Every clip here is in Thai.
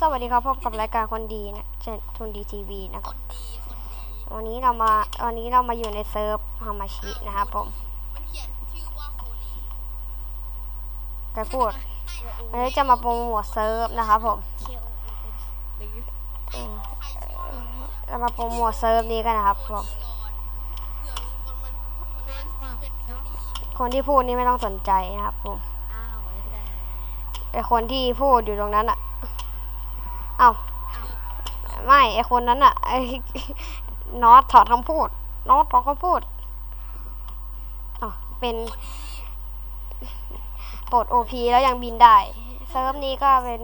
สวัสดีครับพบกับรายการคนดีนะเช่นทุนดีทีวีนะครับวันนี้เรามาวันนี้เรามาอยู่ในเซิร์ฟฮามาชินะครับผมมันเขียนชื่อว่าโคลีไปพูดวันนี้จะมาโปรโมทเซิร์ฟนะครับผมเคโอเอ็นหรืออืมเรามาโปรโมทเซิร์ฟนี้กันนะครับผมเผื่อมีคนมันมันเป็นตั้งฝั่งชื่อเป็นโคเนาะลีคนที่พูดนี่ไม่ต้องสนใจนะครับผมอ้าวแล้วแต่ไอคนที่พูดอยู่ตรงนั้นอะ เอ้าไม่ไอคนนั้นอะไอน็อตถอดคำพูดน็อตถอดคำพูดอ๋อเป็นปลดโอพีแล้วยังบินได้ เซิร์ฟนี้ก็เป็น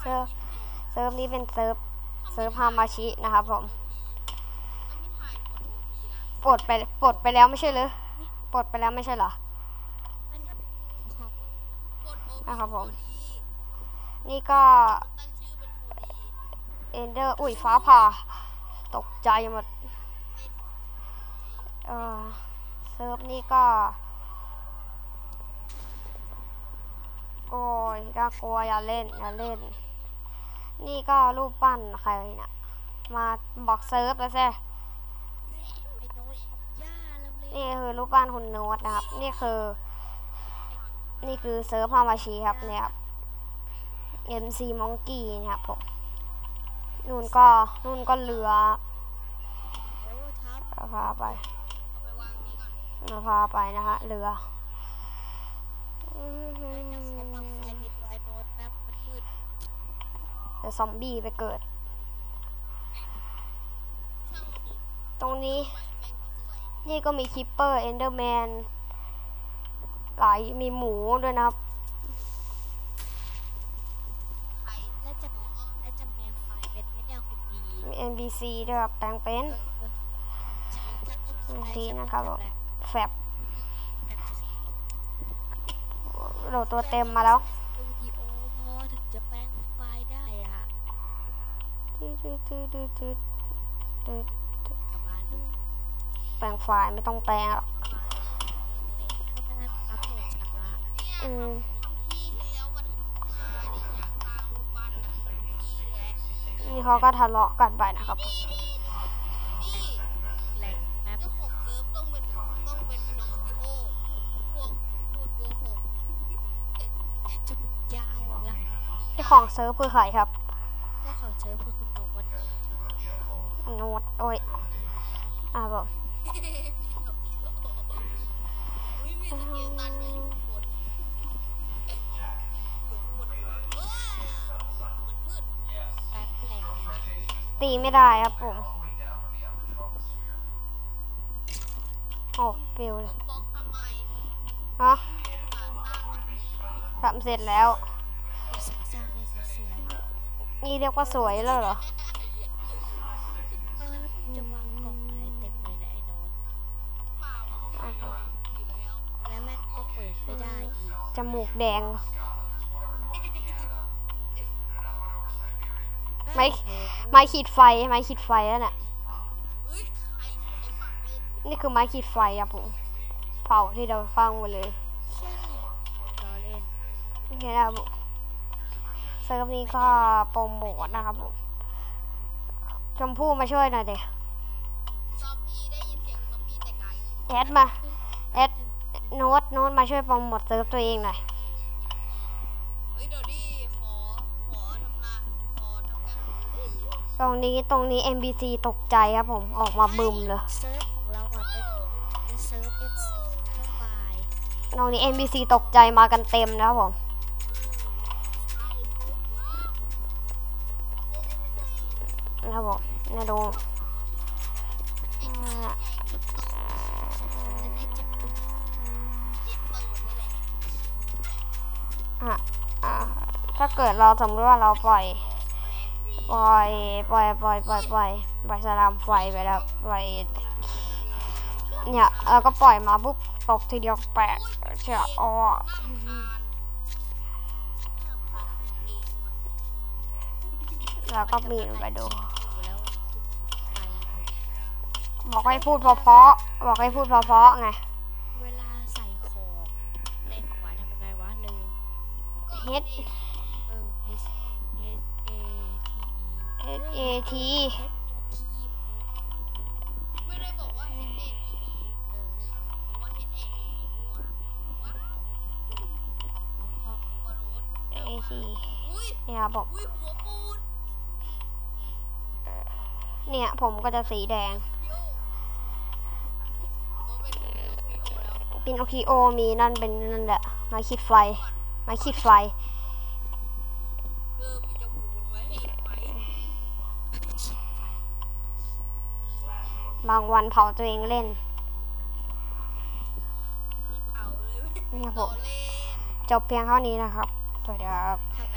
เซิร์ฟเซิร์ฟนี้เป็นเซิร์ฟเซิร์ฟฮามาชินะครับผมปลดไปปลดไปแล้วไม่ใช่หรือปลดไปแล้วไม่ใช่เหรอนะครับผม นี่ก็ ตั้งชื่อเป็นโคลี เอนเดอร์ อุ้ยฟ้าผ่า ตกใจหมด เออเซิร์ฟนี่ก็ โอ้ยน่ากลัวอย่าเล่น อย่าเล่น นี่ก็รูปปั้นใครเนี่ยมาบอกเซิร์ฟแล้วใช่ไอ้โน้ตทับย่าแล้วเลยนี่คือรูปปั้นคุณโน้ตนะครับ นี่คือ นี่คือเซิร์ฟฮามาชีครับเนี่ยครับ MC Monkey นะครับผม นู่นก็นู่นก็เรือโอ้ทับเราพาไปเอาไปวางนี้ก่อนเราพาไปนะฮะเรือแล้วจะขอปรับไฟในตัวไอ้โน้ตแป๊บมันมืดแต่ซอมบี้ไปเกิดช่างมันดิตรงนี้ไว้แม่งก็สวยนี่ก็มีคิปเปอร์เอนเดอร์แมนหลายมีหมูด้วยนะครับ ใคร แล้วจะแล้วจะแมงไฟเป็นไม่แนวคุณดี มี NBC ด้วยครับแปลงเป็นเออเออฉันจะต้องกินทีนะครับแหละแฟบโหลดตัวเต็มมาแล้วแปลงไฟล์ไม่ต้องแปลงหรอกก็ไม่งั้นอัพโหลดช้าเนี่ยอืม ทำที่ให้แล้วมันมาเนี่ยอยากสร้างรูปปั้นอะที่แหละ นี่ เขาก็ทะเลาะกันไปนะครับนี่แหล่งแมปเจ้าของเซิร์ฟต้องเป็นต้องเป็นพินอคคิโอพวกพูดโกหกจะยาวละเจ้าของเซิร์ฟคือใครครับเจ้าของเชิญคือคุณโน้ตโน้ตโอ้ยอ่าบอก อุ้ยมีสเกลตันเนี่ยอยู่ข้างบนอยู่ข้างบนเออมันมืด แป๊บแหล่ง ตีไม่ได้ครับผมโอ้ฟิวเลยบล็อกทำไมฮะสร้างสร้างทำเสร็จแล้วสร้างให้สวยนี่เรียกว่าสวยแล้วเหรอๆเออแล้วมันจะวางกล่องอะไรเต็มเลยนะไอ้โน้ตเปล่าอยู่แล้วและแม่งก็เปิดไม่ได้อีกจมูกแดง ไม่ไม้ขีดไฟไม้ขีดไฟแล้วน่ะเฮ้ยใครใครปักเล่นนี่คือไม้ขีดไฟครับผมเผาที่เราฟังหมดเลยเชี่ยล้อเล่นนี่นะครับผมเซิร์ฟนี้ก็โปรโมทนะครับผมชมพู่มาช่วยหน่อยเด็ซอมบี้ได้ยินเสียงซอมบี้แต่ไกลแอดมาแอดโน้ตโน้ตมาช่วยโปรโมทเซิร์ฟตัวเองหน่อย เฮ้ยเดี๋ยวดิขอขอทำลายขอทำการ ตรงนี้ตรงนี้ MBC ตกใจครับผมออกมาบึมเลยเซิร์ฟของเราอะเป็นเป็นเซิร์ฟ X เครื่องบายตรงนี้ MBC ตกใจมากันเต็มนะครับผมนะครับผมเนี่ยดูอ่าให้เจ็บปวดอะอะถ้าเกิดเราสมมติว่าเราปล่อย ปล่อยปล่อยปล่อยปล่อยปล่อยปล่อยสลามไฟไปแล้วปล่อยเนี่ยเราก็ปล่อยมาปุ๊บตกทีเดียวแปะเชียอ๋อแล้วก็ปีนไปดูอยู่แล้วคือไปบอกให้พูดเพราะๆบอกให้พูดเพราะๆไงเวลาใส่ของในหัวทำยังไงวะลืมเฮ็ด T ไม่ได้บอกว่า H A T E บอกว่า H A T E ว้าวบอลรถ A T อุ้ยเนี่ยครับผมอุ้ยหัวปูนเนี่ยผมก็จะสีแดงโยโอ้เป็นพีโอแล้วปินโอคิโอมีนั่นเป็นนั่นแหละไม้ขีดไฟไม้ขีดไฟ เออมีจมูกบนไว้ให้ไฟ บางวันเผาตัวเองเล่นเผาเลยนี่ครับผต่อมเล่นจบเพียงเท่านี้นะครับ สวัสดีครับถ่าย